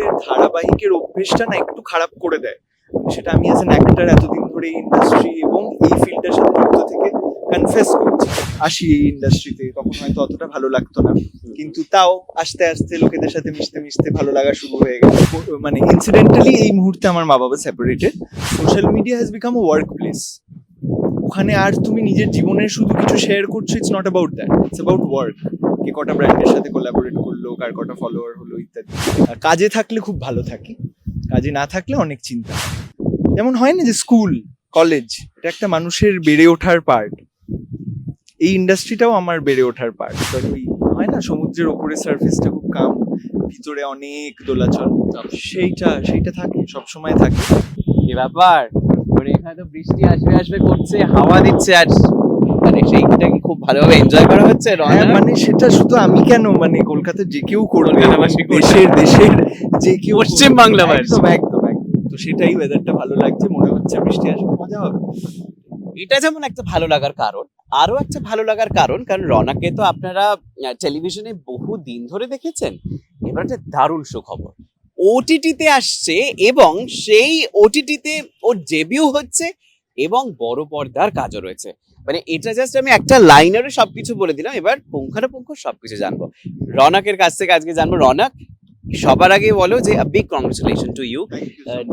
আমাদের ধারাবাহিকের অভ্যেসটা না একটু খারাপ করে দেয়। সেটা আমি অ্যাজ অ্যান অ্যাক্টার এতদিন ধরে এই ইন্ডাস্ট্রি এবং এই ফিল্ডের সাথে যুক্ত থেকে কনফেস করছি। আসি এই ইন্ডাস্ট্রিতে তখন হয়তো অতটা ভালো লাগতো না। কিন্তু তাও আস্তে আস্তে লোকেদের সাথে মিশতে মিশতে ভালো লাগা শুরু হয়ে গেল। মানে ইনসিডেন্টালি এই মুহূর্তে আমার মা বাবা separated social media has become a work place ওখানে আর তুমি নিজের জীবনের শুধু কিছু শেয়ার করছ it's not about that it's about work কে কটা ব্র্যান্ডের সাথে কোলাবোরেট করল, কার কটা ফলোয়ার হলো ইত্যাদি। আর কাজে থাকলে খুব ভালো থাকি। কাজে না থাকলে অনেক চিন্তা। যেমন হয় না যে স্কুল কলেজ এটা একটা মানুষের বেড়ে ওঠার পার্ট এই ইন্ডাস্ট্রিটাও আমার বেড়ে ওঠার পার্ট ওই হয় না, সমুদ্রের ওপরে সার্ফেসটা খুব কাম ভিতরে অনেক দোলাচল। সেইটা সেইটা থাকে সব সময় থাকে। এ ব্যাপার? মানে এখানে তো বৃষ্টি আসবে আসবে, করছে, হাওয়া দিচ্ছে আর মানে সেইটা কি খুব ভালোভাবে এনজয় করা হচ্ছে? হ্যাঁ মানে সেটা শুধু আমি কেন মানে কলকাতার যে কেউ করবে দেশের দেশের যে কেউ পশ্চিম বাংলাবাসী। একদম একদম একদম। তো সেটাই ওয়েদারটা ভালো লাগছে মনে হচ্ছে বৃষ্টি আসবে মজা হবে। এটা যেমন একটা ভালো লাগার কারণ আরও একটা ভালো লাগার কারণ কারণ রনাকে তো আপনারা টেলিভিশনে বহু দিন ধরে দেখেছেন। এবার একটা দারুণ সুখবর। ওটিটিতে আসছে এবং সেই ওটিটিতে ওর ডেবিউ হচ্ছে এবং বড় পর্দার কাজও রয়েছে। মানে এটা জাস্ট আমি একটা লাইনারে সবকিছু বলে দিলাম এবার পুঙ্খানুপুঙ্খ সবকিছু জানব। রনকের কাছ থেকে আজকে জানব। রনক সবার আগে বলো যে big congratulation to you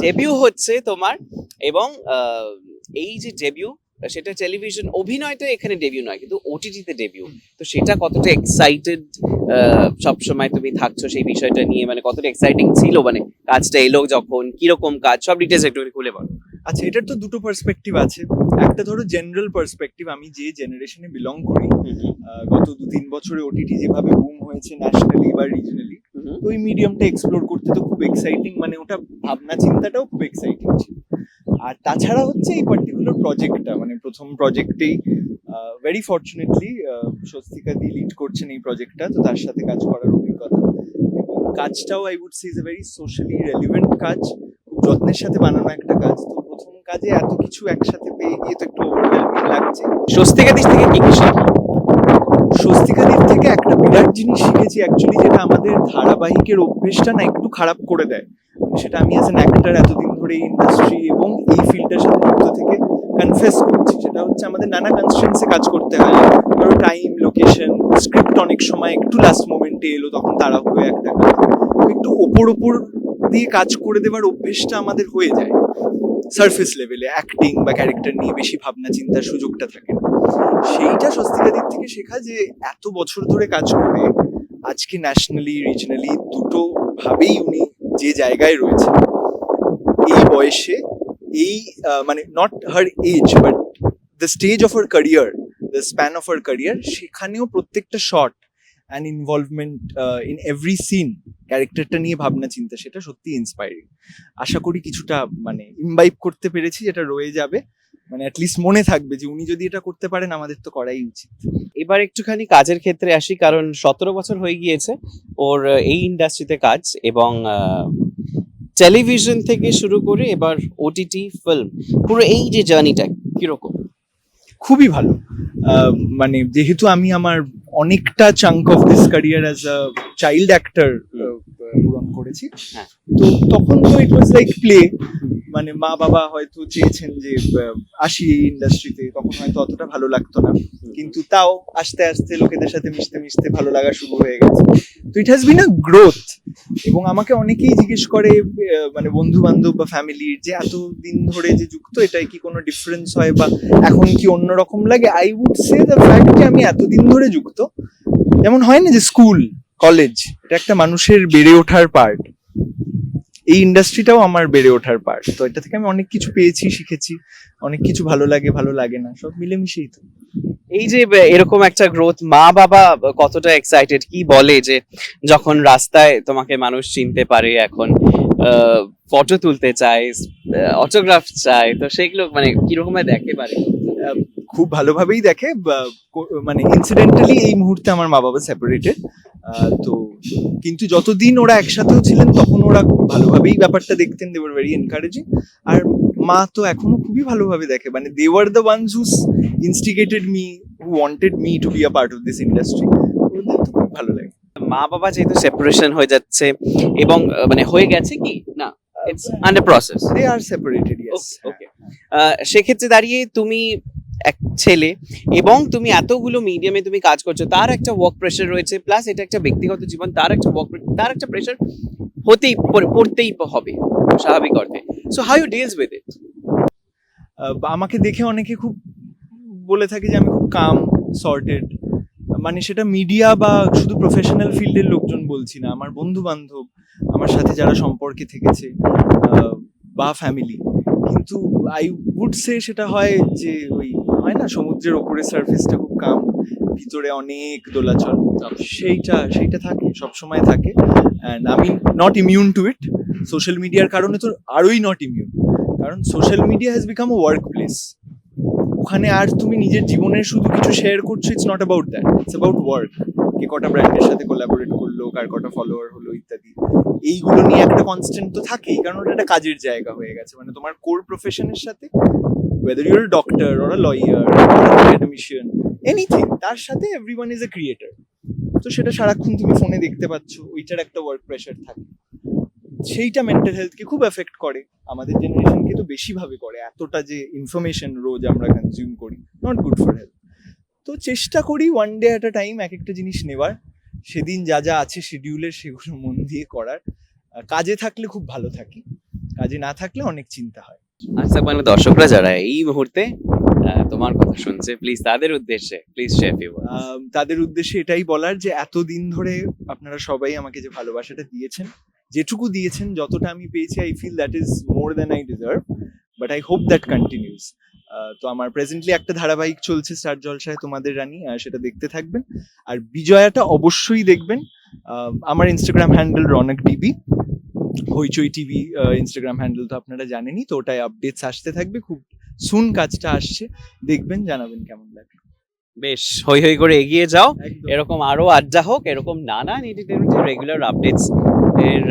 debut হচ্ছে তোমার এবং এই যে ডেবিউ সেটা টেলিভিশন অভিনয়টা এখানে ডেবিউ নয় কিন্তু ওটিটিতে ডেবিউ তো সেটা কতটা এক্সাইটেড সব সময় তুমি থাকছো সেই বিষয়টা নিয়ে মানে কতটা এক্সাইটিং ছিল মানে কাজটা এলো যখন কীরকম কাজ সব ডিটেলস একটু খুলে বলো। আচ্ছা এটার তো দুটো পার্সপেক্টিভ আছে। একটা ধরো জেনারেল পার্সপেক্টিভ আমি যে জেনারেশনে বিলং করি গত দু তিন বছরে ওটিটি যেভাবে বুম হয়েছে ন্যাশনালি বা রিজনালি তো ওই মিডিয়ামটা এক্সপ্লোর করতে তো খুব এক্সাইটিং মানে ওটা ভাবনা চিন্তাটাও খুব এক্সাইটিং ছিল। আর তাছাড়া হচ্ছে এই পার্টিকুলার প্রজেক্টটা মানে প্রথম প্রজেক্টেই very fortunately Swastika the lead করছেন এই প্রজেক্টটা তো তার সাথে কাজ করার অভিজ্ঞতা। এবং কাজটাও I would see is a very socially relevant কাজ খুব যত্নের সাথে বানানো একটা কাজ তো কাজে এত কিছু একসাথে পেয়ে গিয়ে তো একটু ওভারওয়েলমিং লাগছে। স্বস্তিকা দিক থেকে কি কি শেখা? স্বস্তিকাদির থেকে একটা বিরাট জিনিস শিখেছি অ্যাকচুয়ালি যেটা আমাদের ধারাবাহিকের অভ্যেসটা না একটু খারাপ করে দেয়। সেটা আমি অ্যাজ অ্যান অ্যাক্টার এতদিন ধরে ইন্ডাস্ট্রি এবং এই ফিল্ডের সাথে যুক্ত থেকে কনফেস করছি। সেটা হচ্ছে আমাদের নানা কনস্ট্রেন্সে কাজ করতে হয়। ধরো টাইম লোকেশন স্ক্রিপ্ট অনেক সময় একটু লাস্ট মোমেন্টে এলো তখন তাড়াহুড়ো একটা কাজ একটু ওপর ওপর দিয়ে কাজ করে দেওয়ার অভ্যেসটা আমাদের হয়ে যায়। সারফেস লেভেলে অ্যাক্টিং বা ক্যারেক্টার নিয়ে বেশি ভাবনা চিন্তার সুযোগটা থাকে। সেইটা স্বস্তিকাদির থেকে শেখা যে এত বছর ধরে কাজ করে, আজকে ন্যাশনালি রিজনালি দুটো ভাবেই উনি যে জায়গায় রয়েছে এই বয়সে, এই মানে not her age but the stage of her career the span of her career সেখানেও প্রত্যেকটা shot and involvement in every scene ক্যারেক্টারটা নিয়ে ভাবনা চিন্তা সেটা সত্যি ইন্সপায়ারিং আশা করি কিছুটা মানে ইমবাইব করতে পেরেছি যেটা রয়ে যাবে। মানে অ্যাটলিস্ট মনে থাকবে যে উনি যদি এটা করতে পারেন আমাদের তো করাই উচিত। এবার একটুখানি কাজের ক্ষেত্রে আসি কারণ সতেরো বছর হয়ে গিয়েছে ওর এই ইন্ডাস্ট্রিতে কাজ এবং টেলিভিশন থেকে শুরু করে এবার ওটিটি ফিল্ম পুরো এই যে জার্নিটা কীরকম? খুবই ভালো। মানে যেহেতু আমি আমার অনেকটা chunk of this career as a child actor পূরণ করেছি। হ্যাঁ। তো তখন তো ইট ওয়াজ লাইক প্লে মানে মা বাবা হয়তো চেয়েছেন যে আসি এই ইন্ডাস্ট্রিতে তখন হয়তো অতটা ভালো লাগতো না। কিন্তু তাও আস্তে আস্তে লোকেদের সাথে মিশতে মিশতে ভালো লাগা শুরু হয়ে গেছে। তো it has been a growth এবং আমাকে অনেকেই জিজ্ঞেস করে মানে বন্ধু বান্ধব বা ফ্যামিলির যে এত দিন ধরে যে যুক্ত, এটাই কি কোনো ডিফারেন্স হয় বা এখন কি অন্যরকম লাগে? I would say the fact যে আমি এতদিন ধরে যুক্ত, যেমন হয় না যে স্কুল কলেজ এটা একটা মানুষের বেড়ে ওঠার পার্ট এই ইন্ডাস্ট্রিটাও আমার বেড়ে ওঠার পার্ট তো এটা থেকে আমি অনেক কিছু পেয়েছি, শিখেছি। অনেক কিছু ভালো লাগে ভালো লাগে না। সব মিলেমিশেই তো। এই যে এরকম একটা গ্রোথ মা বাবা কতটা এক্সাইটেড কি বলে যে যখন রাস্তায় তোমাকে মানুষ চিনতে পারে এখন ফটো তুলতে চায় অটোগ্রাফ চায়, তো সেগুলো মানে কীরকম দেখে পারে? খুব ভালোভাবেই দেখে মানে ইনসিডেন্টালি এই মুহূর্তে আমার মা বাবা সেপারেটেড তো কিন্তু যতদিন ওরা একসাথেও ছিলেন, তখন ওরা খুব ভালোভাবেই ব্যাপারটা দেখতেন দেওয়ার ভেরি এনকারেজিং আর মা তো এখনও খুবই ভালোভাবে দেখে। মানে দে were the ones who's instigated me who wanted me to be a part of this industry ওদের তো খুব ভালো লাগে। মা বাবা যেহেতু সেপারেশন হয়ে যাচ্ছে এবং মানে হয়ে গেছে কি? না it's under process they are separated yes okay সেক্ষেত্রে দাঁড়িয়ে তুমি এক ছেলে এবং তুমি এতগুলো মিডিয়ামে তুমি কাজ করছ তার একটা ওয়ার্ক প্রেশার রয়েছে প্লাস এটা একটা ব্যক্তিগত জীবন তার একটা ওয়ার্ক তার একটা প্রেশার হতেই পড়তেই হবে স্বাভাবিক অর্থে। So how you deals with it আমাকে দেখে অনেকে খুব বলে থাকে যে আমি খুব কাম সর্টেড মানে সেটা মিডিয়া বা শুধু প্রফেশনাল ফিল্ডের লোকজন বলছি না আমার বন্ধু বান্ধব আমার সাথে যারা সম্পর্কে থেকেছে বা ফ্যামিলি কিন্তু আই উড সে সেটা হয় যে ওই হয় না সমুদ্রের ওপরে সার্ফেসটা খুব কাম ভিতরে অনেক দোলাচল। সেইটা সেইটা থাকে সবসময় থাকে। অ্যান্ড আমি not immune to it social মিডিয়ার কারণে তো আরোই নট ইমিউন কারণ social media has become work place ওখানে আর তুমি নিজের জীবনের শুধু কিছু শেয়ার করছ it's not about that it's about work কে কটা ব্র্যান্ডের সাথে কোলাবোরেট করল, কার কটা ফলোয়ার হলো, ইত্যাদি। এইগুলো নিয়ে একটা কনস্ট্যান্ট তো থাকেই, কারণ ওটা একটা কাজের জায়গা হয়ে গেছে। মানে তোমার কোর প্রফেশনের সাথে whether your doctor or a lawyer admission anything তার সাথে এভরিওয়ান ইজ এ ক্রিয়েটার তো সেটা সারাক্ষণ তুমি ফোনে দেখতে পাচ্ছ, ওইটার একটা ওয়ার্ক প্রেশার থাকে। সেইটা মেন্টাল হেলথকে খুব এফেক্ট করে। আমাদের জেনারেশনকে তো বেশিভাবে করে। এতটা যে ইনফরমেশন রোজ আমরা কনজিউম করি নট গুড ফর হেলথ তো চেষ্টা করি one day at a time এক একটা জিনিস নেওয়ার। সেদিন যা যা আছে শিডিউলের সেগুলো মন দিয়ে করার। কাজে থাকলে খুব ভালো থাকি। কাজে না থাকলে অনেক চিন্তা হয়। আচ্ছা মানে দর্শকরা যারা এই মুহূর্তে তোমার কথা শুনছে। প্লিজ তাদের উদ্দেশ্যে প্লিজ শেয়ার ইউ তাদের উদ্দেশ্যে এটাই বলার যে এতদিন ধরে আপনারা সবাই আমাকে যে ভালোবাসাটা দিয়েছেন যেটুকু দিয়েছেন, যতটা আমি পেয়েছি I feel that is more than I deserve but I hope that continues তো আমার প্রেজেন্টলি একটা ধারাবাহিক চলছে স্টার জলসায়, তোমাদের রানী সেটা দেখতে থাকবেন। আর বিজয়াটা অবশ্যই দেখবেন আমার Instagram handle Ronak DB Hoichoi TV Instagram handle তো আপনারা জানেনই, তো ওটাই আপডেটস আসতে থাকবে, খুব সুন কাজটা আসছে, দেখবেন, জানাবেন কেমন লাগে বেশ হই হই করে এগিয়ে যাও। এরকম আরও আড্ডা হোক এরকম নানান এন্টারটেনমেন্টের রেগুলার আপডেটস এর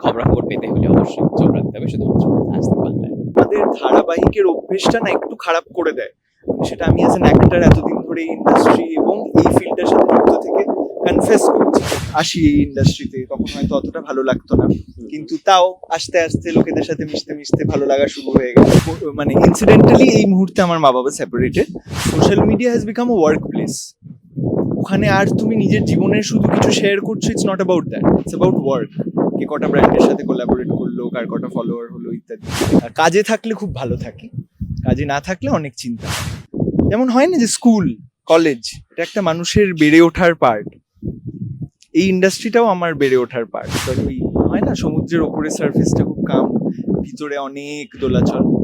খবরাখবর পেতে হলে অবশ্যই চোখ রাখতে হবে শুধুমাত্র আসতে পারলে আমাদের ধারাবাহিকের অভ্যেসটা না একটু খারাপ করে দেয়। সেটা আমি অ্যাজ অ্যান অ্যাক্টার এতদিন ধরে ইন্ডাস্ট্রি এবং এই ফিল্ডের সাথে যুক্ত থেকে কনফেস করছি। আসি এই ইন্ডাস্ট্রিতে তখন হয়তো অতটা ভালো লাগতো না। কিন্তু তাও আস্তে আস্তে লোকেদের সাথে মিশতে মিশতে ভালো লাগা শুরু হয়ে গেল। মানে ইনসিডেন্টালি এই মুহূর্তে আমার মা বাবা separated social media has become a work place ওখানে আর তুমি নিজের জীবনের শুধু কিছু শেয়ার করছ it's not about that it's about work কে কটা ব্র্যান্ডের সাথে কোলাবোরেট করল, কার কটা ফলোয়ার হলো, ইত্যাদি। আর কাজে থাকলে খুব ভালো থাকি। কাজে না থাকলে অনেক চিন্তা। যেমন হয় না যে স্কুল কলেজ এটা একটা মানুষের বেড়ে ওঠার পার্ট এই ইন্ডাস্ট্রিটাও আমার বেড়ে ওঠার পার্ট ওই হয় না, সমুদ্রের ওপরে সার্ফেসটা খুব কাম ভিতরে অনেক দোলাচল।